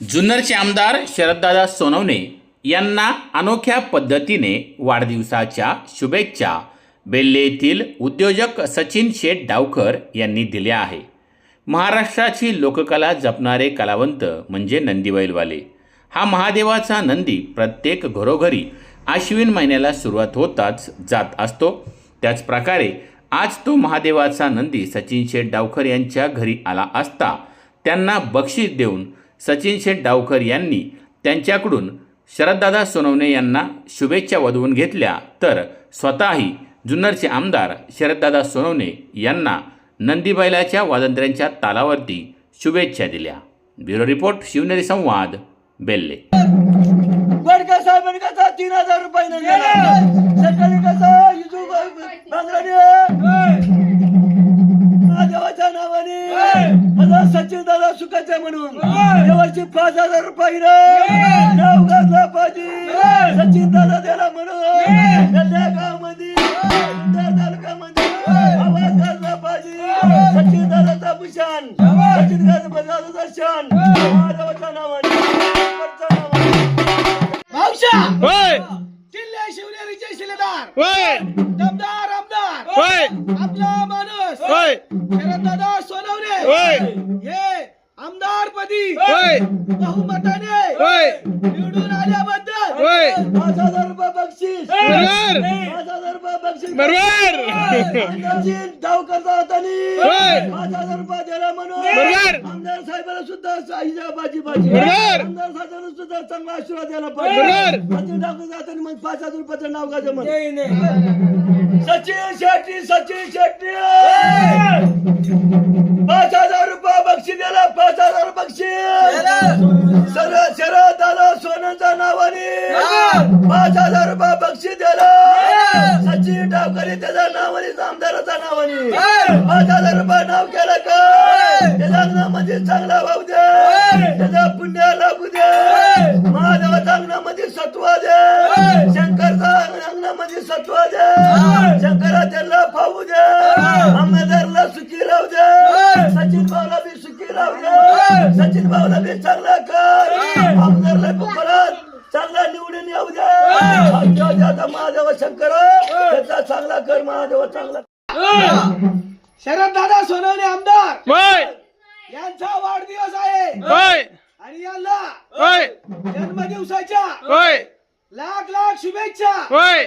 जुन्नरचे आमदार शरददादा सोनवणे यांना अनोख्या पद्धतीने वाढदिवसाच्या शुभेच्छा बेल्ले येथील उद्योजक सचिन शेठ डावकर यांनी दिल्या आहे. महाराष्ट्राची लोककला जपणारे कलावंत म्हणजे नंदीबैलवाले हा महादेवाचा नंदी प्रत्येक घरोघरी आश्विन महिन्याला सुरुवात होताच जात असतो. त्याचप्रकारे आज तो महादेवाचा नंदी सचिन शेठ डावकर यांच्या घरी आला असता त्यांना बक्षीस देऊन सचिन शेठ डावकर यांनी त्यांच्याकडून शरददादा सोनवणे यांना शुभेच्छा वधवून घेतल्या. तर स्वतःही जुन्नरचे आमदार शरददादा सोनवणे यांना नंदीबैलाच्या वादंत्र्यांच्या तालावरती शुभेच्छा दिल्या. ब्युरो रिपोर्ट शिवनेरी संवाद बेल्ले. साहेबांनी कसा तीन हजार रुपये नावाने. मला सचिन दादा सुखाचे म्हणून. देवाची पाच हजार रुपये नाव पाहिजे. सचिन दादा दिला म्हणून. त्या गावामध्ये. त्या तालुक्यामध्ये. आवाज घातला पाहिजे. सचिन दादाचा भूषण. सचिन दादाचा शान महादेवाच्या नावाने. भाऊशा शिवनेरीचे शिलेदार. आपला माणूस. शरददादा सोनवणे. हे आमदार पदी. होय. बहुमताने निवडून आल्याबद्दल पाच हजार रुपये बक्षीस. बरोबर. डाव करता होतानी. पाच हजार रुपये दिला म्हणून. बरोबर. आमदार साहेबाला सुद्धा साईजा बाजी बाजी बरोबर. आमदार साहेबांना सुद्धा चांगला आशीर्वाद द्यायला. पाहिजे. सचिन डाव जाताना मग पाच हजार रुपयाचं नाव गाजं म्हण सचिन शेट्टी सचिन शेट्टी. पाच हजार रुपये बक्षीस दिला पाच हजार बक्षीस सर शरद आला सोन्याच्या नावाने. पाच हजार रुपये बक्षीस दिलं डावकरी त्याच्या नावाने आमदाराच्या नावाने. पाच हजार रुपये नाव केलं का? त्याच्या अंगणामध्ये चांगला भाऊ दे. त्याच्या पुण्य लाभू दे. महादेवाच्या अंगणामध्ये सत्व दे. शंकरचा अंगणामध्ये सत्व दे. शंकराचार्यला फावू दे. अंबादारला सुखी राहू दे. सचिन भाऊला बी सुखी राहू दे. सचिन भाऊला बी चांगला कर. आमदारला परत चांगला निवडून येऊ दे. देव दे आता महादेव शंकर कर महादेव चांगला. शरद दादा सोनवणे आमदार. होय. यांचा वाढदिवस आहे. होय. आणि यांना होय. जन्मदिवसाच्या होय. लाख लाख शुभेच्छा. होय.